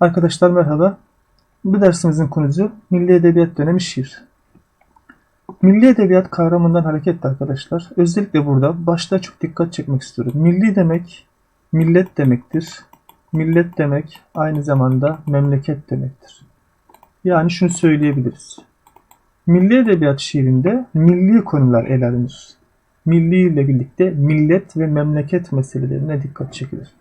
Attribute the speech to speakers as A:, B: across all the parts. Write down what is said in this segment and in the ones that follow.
A: Arkadaşlar merhaba. Bu dersimizin konusu Milli Edebiyat dönemi şiir. Milli Edebiyat kavramından hareketle arkadaşlar. Özellikle burada başta çok dikkat çekmek istiyorum. Milli demek millet demektir. Millet demek aynı zamanda memleket demektir. Yani şunu söyleyebiliriz. Milli Edebiyat şiirinde milli konular ele alınır. Milli ile birlikte millet ve memleket meselelerine dikkat çekilir.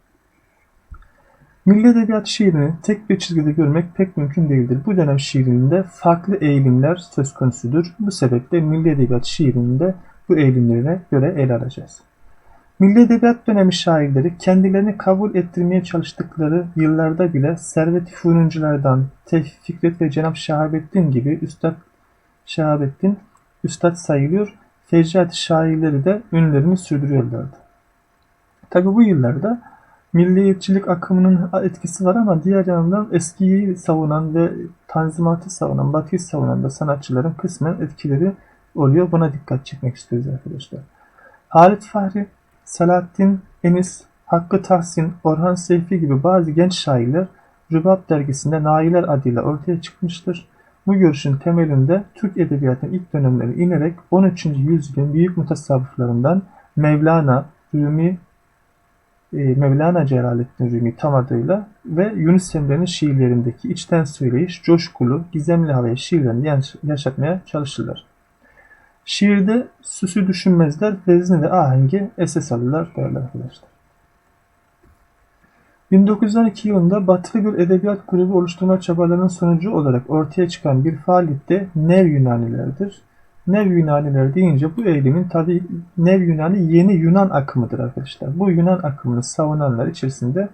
A: Milli Edebiyat şiirini tek bir çizgide görmek pek mümkün değildir. Bu dönem şiirinde farklı eğilimler söz konusudur. Bu sebeple Milli Edebiyat şiirinde bu eğilimlerine göre ele alacağız. Milli Edebiyat dönemi şairleri kendilerini kabul ettirmeye çalıştıkları yıllarda bile Servet-i Fünunculardan Tevfik Fikret ve Cenab Şahabettin gibi Üstad Şahabettin üstad sayılıyor. Fecaat şairleri de ünlerini sürdürüyorlardı. Tabi bu yıllarda milliyetçilik akımının etkisi var ama diğer yandan eskiyi savunan ve tanzimatı savunan, batıyı savunan da sanatçıların kısmen etkileri oluyor. Buna dikkat çekmek istiyoruz arkadaşlar. Halit Fahri, Selahattin Enis, Hakkı Tahsin, Orhan Seyfi gibi bazı genç şairler Rübab dergisinde Nailer adıyla ortaya çıkmıştır. Bu görüşün temelinde Türk Edebiyatı'nın ilk dönemleri inerek 13. yüzyılın büyük mutasavvıflarından Mevlana, Rumi, Mevlana Celaleddin Rumi tam adıyla ve Yunus Emre'nin şiirlerindeki içten söyleyiş, coşkulu, gizemli havaya şiirlerini yaşatmaya çalışırlar. Şiirde süsü düşünmezler, vezni ve ahengi esas alırlar değerli arkadaşlar. 1912 yılında batılı bir edebiyat grubu oluşturma çabalarının sonucu olarak ortaya çıkan bir faaliyette Nev Yunanilerdir. Nev Yunaniler deyince bu eğilimin tabi Nev Yunani yeni Yunan akımıdır arkadaşlar. Bu Yunan akımını savunanlar içerisinde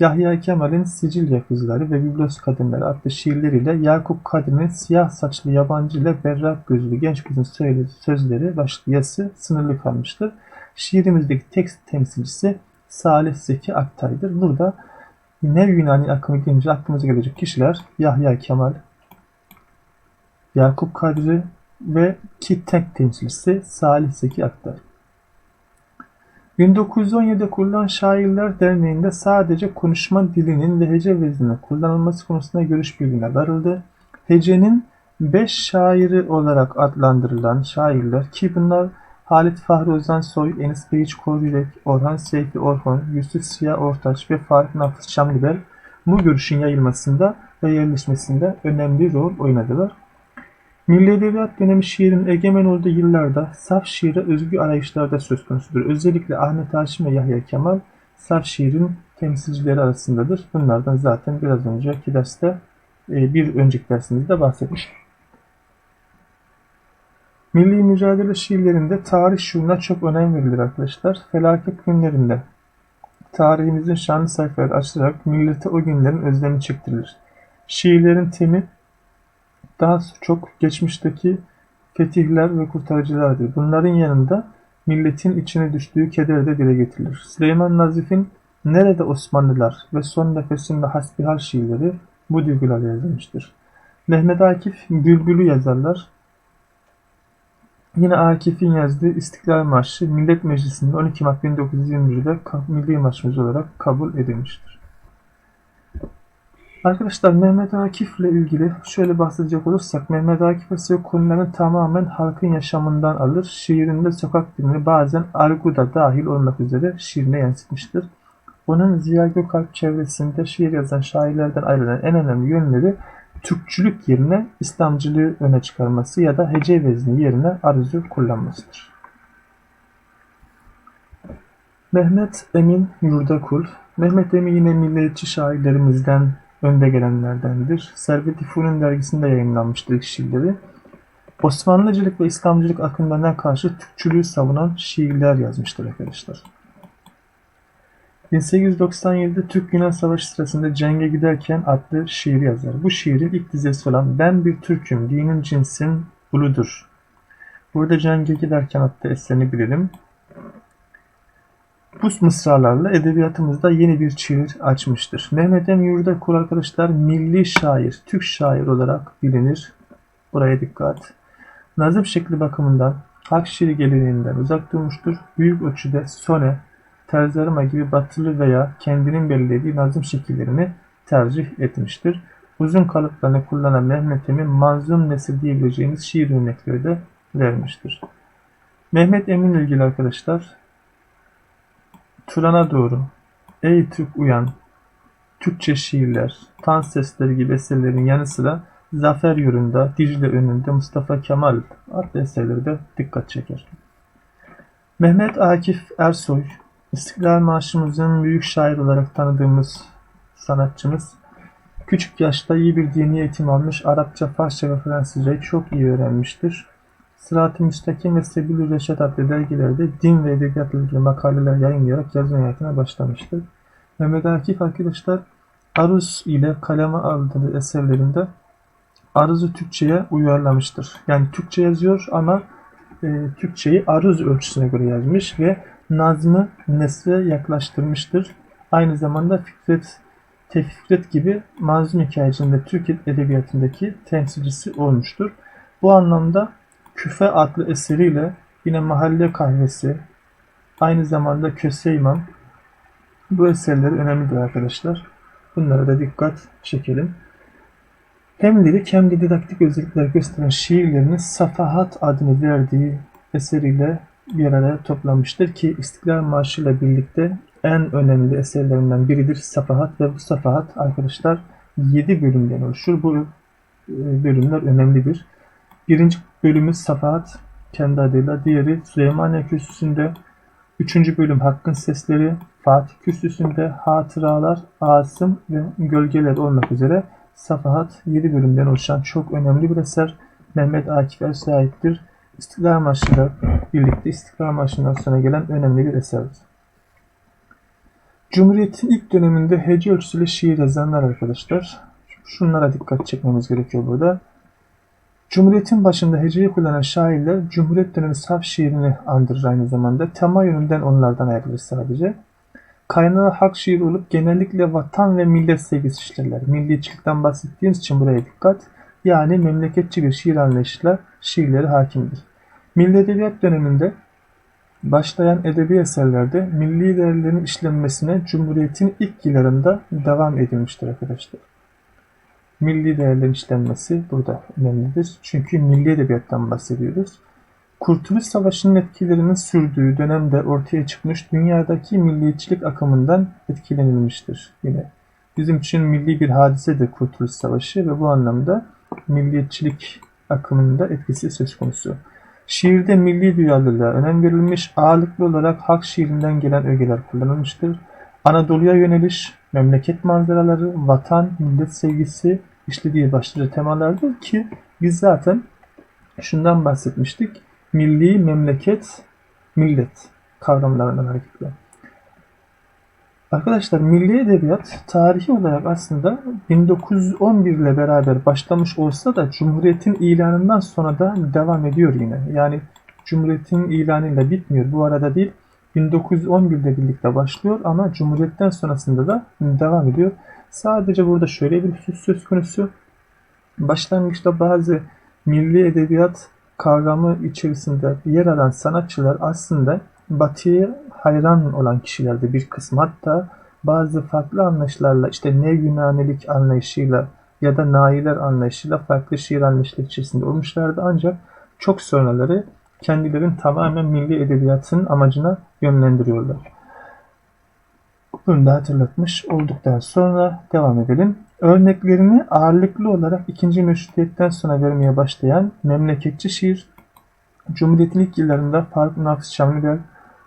A: Yahya Kemal'in Sicilya Kızları ve Biblos Kadınları adlı şiirleriyle Yakup Kadri'nin siyah saçlı yabancı ile berrak gözlü genç kızın söylediği sözleri başlı yazısı sınırlı kalmıştır. Şiirimizdeki tekst temsilcisi Salih Zeki Aktay'dır. Burada Nev Yunani akımı deyince aklımıza gelecek kişiler Yahya Kemal, Yakup Kadri ve ki tek temsilcisi Salih Zeki Aktay. 1917'de kurulan Şairler Derneği'nde sadece konuşma dilinin ve hece vezninin kullanılması konusunda görüş birliğine varıldı. Hecenin beş şairi olarak adlandırılan şairler ki bunlar Halit Fahri Ozan Soy, Enis Beyiç Koryürek, Orhan Seyfi Orhon, Yusuf Siyah Ortaç ve Faruk Nafız Şamlıbel bu görüşün yayılmasında ve yerleşmesinde önemli rol oynadılar. Milli Edebiyat dönemi şiirin egemen olduğu yıllarda saf şiire özgü arayışlarda söz konusudur. Özellikle Ahmet Haşim ve Yahya Kemal saf şiirin temsilcileri arasındadır. Bunlardan zaten biraz önceki derste e, bir önceki dersimizde bahsetmiştim. Milli mücadele şiirlerinde tarih şuuruna çok önem verilir arkadaşlar. Felaket günlerinde tarihimizin şanlı sayfaları açılarak millete o günlerin özlemi çektirilir. Şiirlerin temi daha çok geçmişteki fetihler ve kurtarıcılardır. Bunların yanında milletin içine düştüğü keder de dile getirilir. Süleyman Nazif'in Nerede Osmanlılar ve Son Nefesinde Hasbihal şiirleri bu duygularla yazılmıştır. Mehmet Akif Bülbül'ü yazarlar. Yine Akif'in yazdığı İstiklal Marşı Millet Meclisi'nde 12 Mart 1921'de milli marşımız olarak kabul edilmiştir. Arkadaşlar Mehmet Akif ile ilgili şöyle bahsedecek olursak Mehmet Akif ise konularını tamamen halkın yaşamından alır. Şiirinde sokak dilini bazen argu da dahil olmak üzere şiirine yansıtmıştır. Onun Ziya Gökalp çevresinde şiir yazan şairlerden ayrılan en önemli yönleri Türkçülük yerine İslamcılığı öne çıkarması ya da hece vezni yerine arzu kullanmasıdır. Mehmet Emin Yurdakul Mehmet Emin yine milliyetçi şairlerimizden önde gelenlerdendir. Servet-i Fünun dergisinde yayınlanmıştır şiirleri. Osmanlıcılık ve İslamcılık akımlarına karşı Türkçülüğü savunan şiirler yazmıştır arkadaşlar. 1897'de Türk-Yunan Savaşı sırasında cenge giderken adlı şiir yazar. Bu şiirin ilk dizesi olan Ben bir Türk'üm, dinim cinsin uludur. Burada cenge giderken adlı eserini bilelim. Bu mısralarla edebiyatımızda yeni bir çığır açmıştır. Mehmet Emin Yurdakul arkadaşlar milli şair, Türk şair olarak bilinir. Buraya dikkat. Nazım şekli bakımından halk şiiri geleneğinden uzak durmuştur. Büyük ölçüde sone, terzarıma gibi batılı veya kendinin belirlediği nazım şekillerini tercih etmiştir. Uzun kalıplarını kullanan Mehmet Emin manzum nesil diyebileceğimiz şiir örnekleri de vermiştir. Mehmet Emin ilgili arkadaşlar Turan'a doğru Ey Türk uyan Türkçe şiirler, tan sesleri gibi eserlerin yanı sıra Zafer Yurunda, Dicle önünde Mustafa Kemal adlı eserleri de dikkat çeker. Mehmet Akif Ersoy, İstiklal Marşımızın büyük şair olarak tanıdığımız sanatçımız, küçük yaşta iyi bir dini eğitim almış, Arapça, Farsça ve Fransızcayı çok iyi öğrenmiştir. Sırat-ı Müstakim ve Sebil-i Reşat adlı dergilerde din ve edebiyatla ilgili makaleler yayınlayarak yazın hayatına başlamıştır. Mehmet Akif arkadaşlar Aruz ile kaleme aldığı eserlerinde Aruz'u Türkçe'ye uyarlamıştır. Yani Türkçe yazıyor ama e, Türkçeyi Aruz ölçüsüne göre yazmış ve nazmı nesre yaklaştırmıştır. Aynı zamanda Fikret, Tevfikret gibi manzum hikayecinde Türk edebiyatındaki temsilcisi olmuştur. Bu anlamda Küfe adlı eseriyle yine Mahalle Kahvesi, aynı zamanda Köse İmam bu eserleri önemlidir arkadaşlar. Bunlara da dikkat çekelim. Hem lirik hem de didaktik özellikler gösteren şiirlerini Safahat adını verdiği eseriyle bir araya toplamıştır ki İstiklal Marşı ile birlikte en önemli eserlerinden biridir Safahat ve bu Safahat arkadaşlar 7 bölümden oluşur. Bu e, bölümler önemlidir. Birinci bölümü Safahat kendi adıyla, diğeri Süleymaniye Kürsüsü'nde, üçüncü bölüm Hakkın Sesleri, Fatih Kürsüsü'nde Hatıralar, Asım ve Gölgeler olmak üzere Safahat 7 bölümden oluşan çok önemli bir eser. Mehmet Akif Ersoy'a aittir. İstiklal Marşı'yla birlikte İstiklal Marşı'ndan sonra gelen önemli bir eserdir. Cumhuriyet'in ilk döneminde hece ölçüsüyle şiir yazanlar arkadaşlar. Şunlara dikkat çekmemiz gerekiyor burada. Cumhuriyet'in başında heceyi kullanan şairler Cumhuriyet dönemi saf şiirini andırır aynı zamanda. Tema yönünden onlardan ayrılır sadece. Kaynağı hak şiir olup genellikle vatan ve millet sevgisi işlerler. Milliyetçilikten bahsettiğimiz için buraya dikkat. Yani memleketçi bir şiir anlayışıyla şiirleri hakimdir. Milli Edebiyat döneminde başlayan edebi eserlerde milli değerlerin işlenmesine Cumhuriyet'in ilk yıllarında devam edilmiştir arkadaşlar. Milli değerlerin işlenmesi burada önemlidir. Çünkü milli edebiyattan bahsediyoruz. Kurtuluş Savaşı'nın etkilerinin sürdüğü dönemde ortaya çıkmış dünyadaki milliyetçilik akımından etkilenilmiştir yine. Bizim için milli bir hadisedir Kurtuluş Savaşı ve bu anlamda milliyetçilik akımında etkisi söz konusu. Şiirde milli duyarlılığa önem verilmiş, ağırlıklı olarak halk şiirinden gelen ögeler kullanılmıştır. Anadolu'ya yöneliş, memleket manzaraları, vatan, millet sevgisi işlediği başlıca temalardır ki biz zaten şundan bahsetmiştik. Milli, memleket, millet kavramlarından hareketle. Arkadaşlar milli edebiyat tarihi olarak aslında 1911 ile beraber başlamış olsa da Cumhuriyet'in ilanından sonra da devam ediyor yine. Yani Cumhuriyet'in ilanıyla bitmiyor. Bu arada değil 1911'de birlikte başlıyor ama Cumhuriyet'ten sonrasında da devam ediyor. Sadece burada şöyle bir husus söz konusu. Başlangıçta bazı milli edebiyat kavramı içerisinde yer alan sanatçılar aslında Batı'ya hayran olan kişilerde bir kısmı hatta bazı farklı anlayışlarla işte ne Yunanilik anlayışıyla ya da Nailer anlayışıyla farklı şiir anlayışları içerisinde olmuşlardı ancak çok sonraları kendilerini tamamen milli edebiyatın amacına yönlendiriyorlar. Bunu da hatırlatmış olduktan sonra devam edelim. Örneklerini ağırlıklı olarak ikinci meşrutiyetten sonra vermeye başlayan memleketçi şiir, Cumhuriyet'in ilk yıllarında Faruk Nafis Şamlıbel,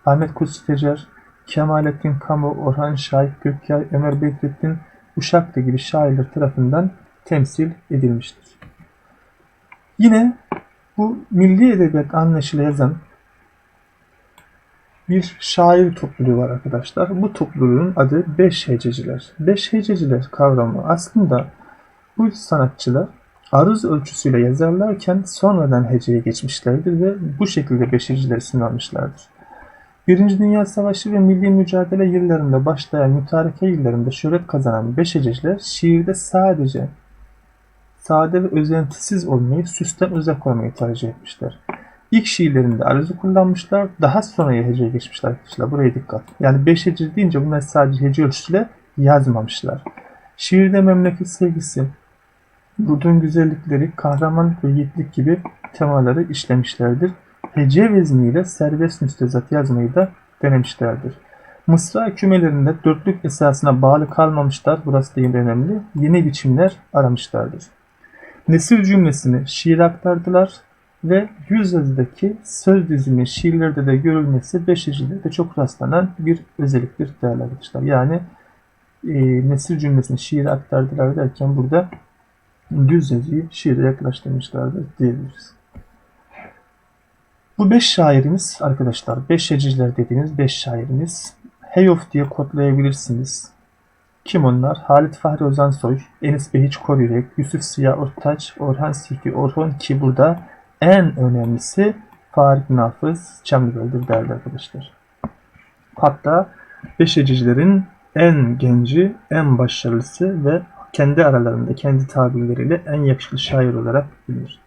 A: Ahmet Kutsi Tecer, Kemalettin Kamu, Orhan Şahit Gökyay, Ömer Bedrettin Uşaklı gibi şairler tarafından temsil edilmiştir. Yine bu milli edebiyat anlayışıyla yazan bir şair topluluğu var arkadaşlar. Bu topluluğun adı Beş Hececiler. Beş Hececiler kavramı aslında bu sanatçılar aruz ölçüsüyle yazarlarken sonradan heceye geçmişlerdir ve bu şekilde beş heceler isim almışlardır. Birinci Dünya Savaşı ve milli mücadele yıllarında başlayan mütareke yıllarında şöhret kazanan beş hececiler şiirde sadece sade ve özentisiz olmayı, süsten uzak olmayı tercih etmişler. İlk şiirlerinde arızı kullanmışlar. Daha sonra heceye geçmişler arkadaşlar. Buraya dikkat. Yani 5 hece deyince bunlar sadece hece ölçüsüyle yazmamışlar. Şiirde memleket sevgisi, yurdun güzellikleri, kahramanlık ve yiğitlik gibi temaları işlemişlerdir. Hece vezniyle serbest müstezat yazmayı da denemişlerdir. Mısra kümelerinde dörtlük esasına bağlı kalmamışlar, burası da önemli, yeni biçimler aramışlardır. Nesir cümlesini şiir aktardılar ve yüz yazıdaki söz dizimi şiirlerde de görülmesi beşicilerde çok rastlanan bir özelliktir değerli arkadaşlar. Yani e, nesir cümlesini şiire aktardılar derken burada düz yazıyı şiire yaklaştırmışlardır diyebiliriz. Bu beş şairimiz arkadaşlar, beş heciciler dediğimiz beş şairimiz Heyof diye kodlayabilirsiniz. Kim onlar? Halit Fahri Ozansoy, Enis Behiç Korürek, Yusuf Siyah Ortaç, Orhan Sihri Orhon ki burada en önemlisi Farik Nafız Çamlıgöl'dür değerli arkadaşlar. Hatta Beşecicilerin en genci, en başarılısı ve kendi aralarında, kendi tabirleriyle en yakışıklı şair olarak bilinir.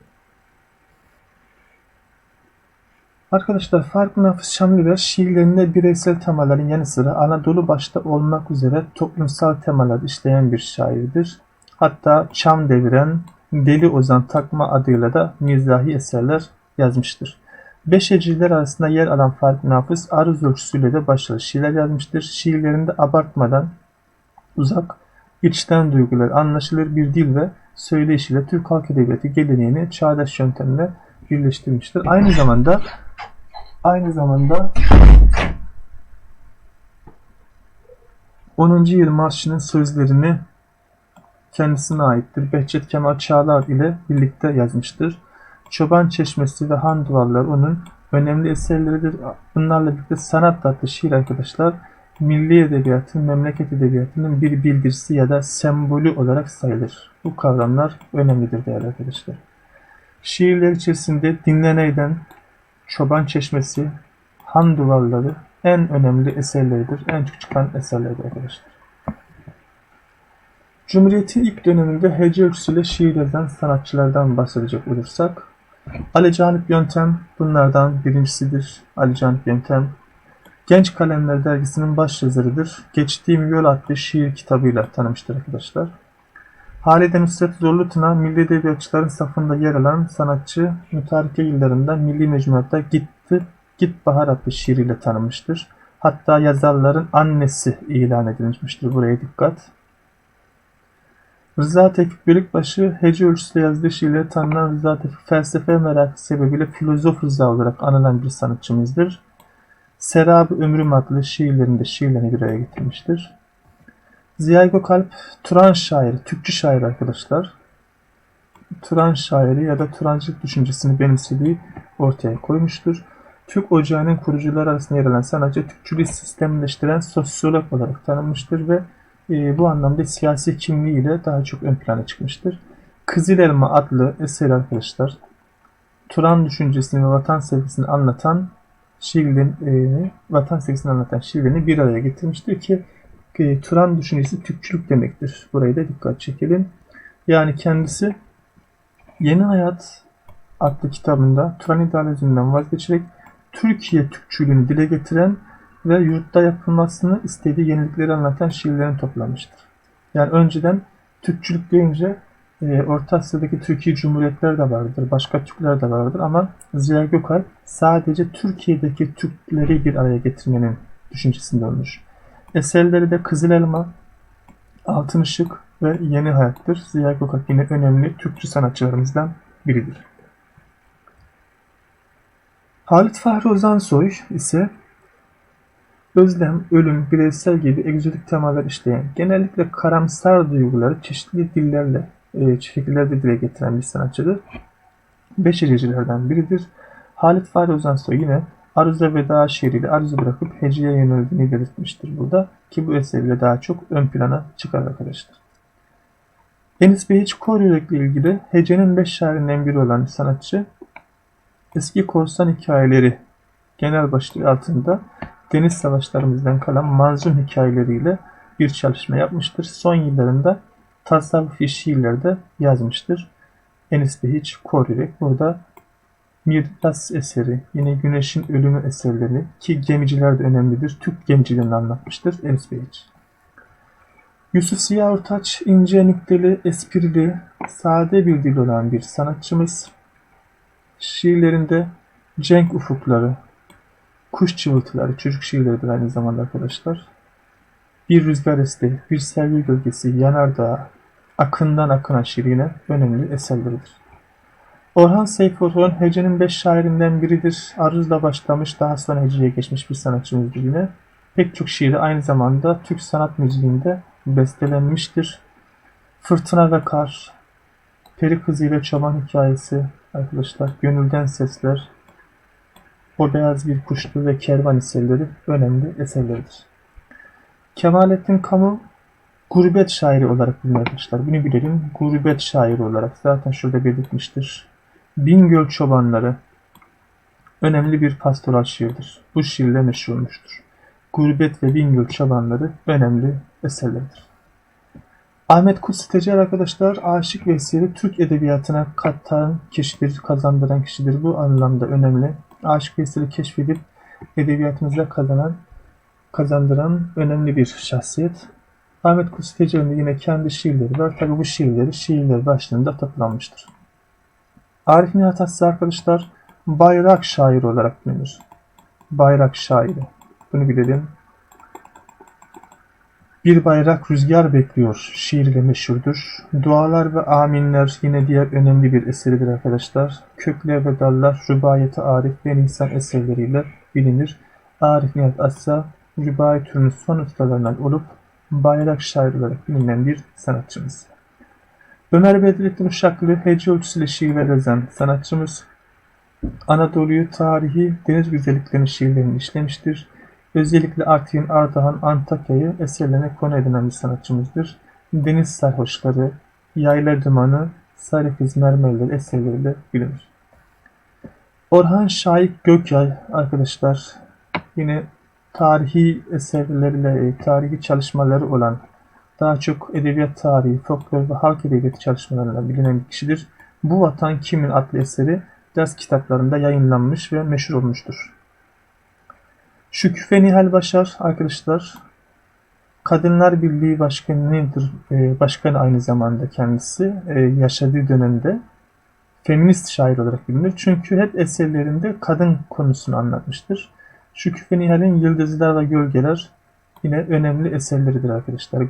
A: Arkadaşlar Faruk Nafız Şamlıbel şiirlerinde bireysel temaların yanı sıra Anadolu başta olmak üzere toplumsal temalar işleyen bir şairdir. Hatta çam deviren Deli Ozan takma adıyla da mizahi eserler yazmıştır. Beşeciler arasında yer alan Faruk Nafız arız ölçüsüyle de başarılı şiirler yazmıştır. Şiirlerinde abartmadan uzak, içten duygular anlaşılır bir dil ve söyleyişiyle Türk halk edebiyatı geleneğini çağdaş yöntemle birleştirmiştir. Aynı zamanda aynı zamanda 10. Yıl Marşı'nın sözlerini kendisine aittir. Behçet Kemal Çağlar ile birlikte yazmıştır. Çoban Çeşmesi ve Han Duvarlar onun önemli eserleridir. Bunlarla birlikte sanat adlı şiir arkadaşlar milli edebiyatın, memleket edebiyatının bir bildirisi ya da sembolü olarak sayılır. Bu kavramlar önemlidir değerli arkadaşlar. Şiirler içerisinde Dinleney'den Çoban Çeşmesi, Han Duvarları en önemli eserleridir. En çok çıkan eserlerdir arkadaşlar. Cumhuriyet'in ilk döneminde hece ölçüsüyle şiir yazan sanatçılardan bahsedecek olursak, Ali Canip Yöntem bunlardan birincisidir. Ali Canip Yöntem, Genç Kalemler dergisinin başyazarıdır. Geçtiğim Yol adlı şiir kitabıyla tanımıştır arkadaşlar. Halide Nusret Zorlutuna milli edebiyatçıların safında yer alan sanatçı mütareke yıllarında Milli Mecmuat'ta Gitti, Git Bahar adlı şiiriyle tanınmıştır. Hatta yazarların annesi ilan edilmiştir. Buraya dikkat. Rıza Tevfik Bölükbaşı hece ölçüsüyle yazdığı şiirleri tanınan Rıza Tevfik felsefe merakı sebebiyle filozof Rıza olarak anılan bir sanatçımızdır. Serab-ı Ömrüm adlı şiirlerinde şiirlerini bir araya getirmiştir. Ziya Gökalp Turan şairi, Türkçü şair arkadaşlar. Turan şairi ya da Turancılık düşüncesini benimsediği ortaya koymuştur. Türk Ocağı'nın kurucuları arasında yer alan sanatçı Türkçülüğü sistemleştiren sosyolog olarak tanınmıştır ve e, bu anlamda siyasi kimliğiyle daha çok ön plana çıkmıştır. Kızıl Elma adlı eser arkadaşlar Turan düşüncesini ve vatan sevgisini anlatan şiirlerin, e, vatan sevgisini anlatan şiirlerini bir araya getirmiştir ki e, Turan düşüncesi Türkçülük demektir. Burayı da dikkat çekelim. Yani kendisi Yeni Hayat adlı kitabında Turan idealizminden vazgeçerek Türkiye Türkçülüğünü dile getiren ve yurtta yapılmasını istediği yenilikleri anlatan şiirlerini toplamıştır. Yani önceden Türkçülük deyince e, Orta Asya'daki Türkiye Cumhuriyetleri de vardır, başka Türkler de vardır ama Ziya Gökalp sadece Türkiye'deki Türkleri bir araya getirmenin düşüncesinde olmuş. Eserleri de Kızıl Elma, Altın Işık ve Yeni Hayat'tır. Ziya Gökalp yine önemli Türkçü sanatçılarımızdan biridir. Halit Fahri Ozansoy ise özlem, ölüm, bireysel gibi egzotik temalar işleyen, genellikle karamsar duyguları çeşitli dillerle, e, şekillerde dile getiren bir sanatçıdır. Beşericilerden biridir. Halit Fahri Ozansoy yine Arıza veda şiiriyle arızı bırakıp heceye yöneldiğini belirtmiştir burada ki bu eseriyle daha çok ön plana çıkar arkadaşlar. Enis Behiç Koryürek ile ilgili hecenin beş şairinden biri olan sanatçı eski korsan hikayeleri genel başlığı altında deniz savaşlarımızdan kalan manzum hikayeleriyle bir çalışma yapmıştır. Son yıllarında tasavvufi şiirlerde yazmıştır. Enis Behiç Koryürek burada Miras eseri, yine Güneşin Ölümü eserleri ki gemiciler de önemlidir. Türk gemicilerini anlatmıştır Behiç. Yusuf Ziya Ortaç ince nükteli, esprili, sade bir dil olan bir sanatçımız. Şiirlerinde cenk ufukları, kuş cıvıltıları, çocuk şiirleridir aynı zamanda arkadaşlar. Bir rüzgar esti, bir sevgi gölgesi, yanardağ, akından akına şiirine önemli eserleridir. Orhan Seyfi Orhan hecenin beş şairinden biridir. Arızla başlamış, daha sonra heceye geçmiş bir sanatçımızdır yine. Pek çok şiiri aynı zamanda Türk sanat müziğinde bestelenmiştir. Fırtına ve Kar, Peri Kızı ile Çoban Hikayesi arkadaşlar, Gönülden Sesler, O Beyaz Bir Kuştu ve Kervan eserleri önemli eserleridir. Kemalettin Kamu gurbet şairi olarak bilinir arkadaşlar. Bunu bilelim. Gurbet şairi olarak zaten şurada belirtmiştir. Bingöl Çobanları önemli bir pastoral şiirdir. Bu şiirle meşhur olmuştur. Gurbet ve Bingöl Çobanları önemli eserlerdir. Ahmet Kutsi Tecer arkadaşlar Aşık Veysel'i Türk edebiyatına katan kişidir, kazandıran kişidir. Bu anlamda önemli. Aşık Veysel'i keşfedip edebiyatımıza kazanan, kazandıran önemli bir şahsiyet. Ahmet Kutsi Tecer'in de yine kendi şiirleri var. Tabi bu şiirleri şiirler başlığında toplanmıştır. Arif Nihat Aslı arkadaşlar bayrak şairi olarak bilinir. Bayrak şairi. Bunu bilelim. Bir bayrak rüzgar bekliyor şiirle meşhurdur. Dualar ve aminler yine diğer önemli bir eseridir arkadaşlar. Kökler ve dallar Rübayeti Arif ve Nisan eserleriyle bilinir. Arif Nihat Assa rübai türünün son ustalarından olup bayrak şair olarak bilinen bir sanatçımız. Ömer Bedrettin Uşaklı hece ölçüsüyle şiirler yazan sanatçımız. Anadolu'yu tarihi deniz güzelliklerinin şiirlerini işlemiştir. Özellikle Artvin, Ardahan, Antakya'yı eserlerine konu edinen bir sanatçımızdır. Deniz sarhoşları, yayla dumanı, sarı kız mermerleri eserleriyle bilinir. Orhan Şahik Gökyay arkadaşlar yine tarihi eserleriyle, tarihi çalışmaları olan daha çok edebiyat tarihi, folklor ve halk edebiyatı çalışmalarıyla bilinen bir kişidir. Bu Vatan Kimin adlı eseri ders kitaplarında yayınlanmış ve meşhur olmuştur. Şüküfe Nihal Başar arkadaşlar Kadınlar Birliği Başkanı'dır. E, başkanı aynı zamanda kendisi e, yaşadığı dönemde feminist şair olarak bilinir. Çünkü hep eserlerinde kadın konusunu anlatmıştır. Şüküfe Nihal'in Yıldızlar ve Gölgeler yine önemli eserleridir arkadaşlar.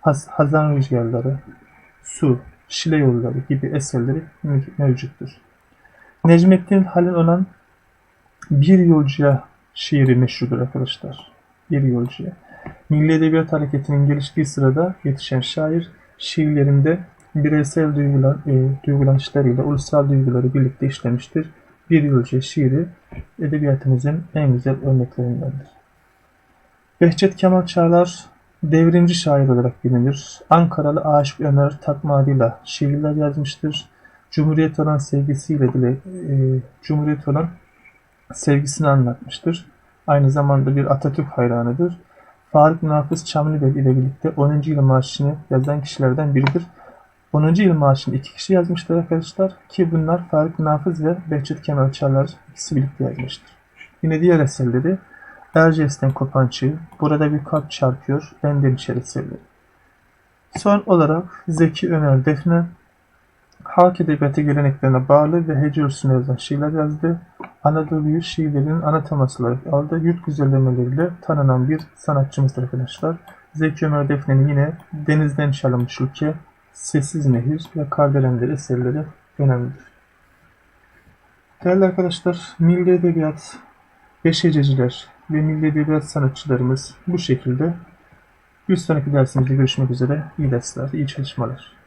A: Haz Hazan Rüzgarları, Su, Şile Yolları gibi eserleri mevcuttur. Necmettin Halil olan Bir Yolcuya şiiri meşhurdur arkadaşlar. Bir Yolcuya. Milli Edebiyat Hareketi'nin geliştiği sırada yetişen şair şiirlerinde bireysel duygular, e, duygulanışlarıyla ulusal duyguları birlikte işlemiştir. Bir Yolcuya şiiri edebiyatımızın en güzel örneklerindendir. Behçet Kemal Çağlar devrimci şair olarak bilinir. Ankaralı Aşık Ömer Takma adıyla şiirler yazmıştır. Cumhuriyet olan sevgisiyle bile e, Cumhuriyet olan sevgisini anlatmıştır. Aynı zamanda bir Atatürk hayranıdır. Faruk Nafız Çamlıbel ile birlikte 10. yıl marşını yazan kişilerden biridir. 10. yıl marşını iki kişi yazmıştır arkadaşlar ki bunlar Faruk Nafız ve Behçet Kemal Çağlar ikisi birlikte yazmıştır. Yine diğer eserleri Erciyes'ten kopan çığ, burada bir kalp çarpıyor, benden içeri eserleri. Son olarak Zeki Ömer Defne, halk edebiyatı geleneklerine bağlı ve hece ölçüsüne yazan şiirler yazdı. Anadolu'yu şiirlerinin ana teması olarak aldı. Yurt güzellemeleriyle tanınan bir sanatçımızdır arkadaşlar. Zeki Ömer Defne'nin yine Denizden Çalınmış Ülke, Sessiz Nehir ve Kardelen eserleri önemlidir. Değerli arkadaşlar, Milli Edebiyat, Beşececiler ve Milli Edebiyat sanatçılarımız bu şekilde. Bir sonraki dersimizde görüşmek üzere. İyi dersler, iyi çalışmalar.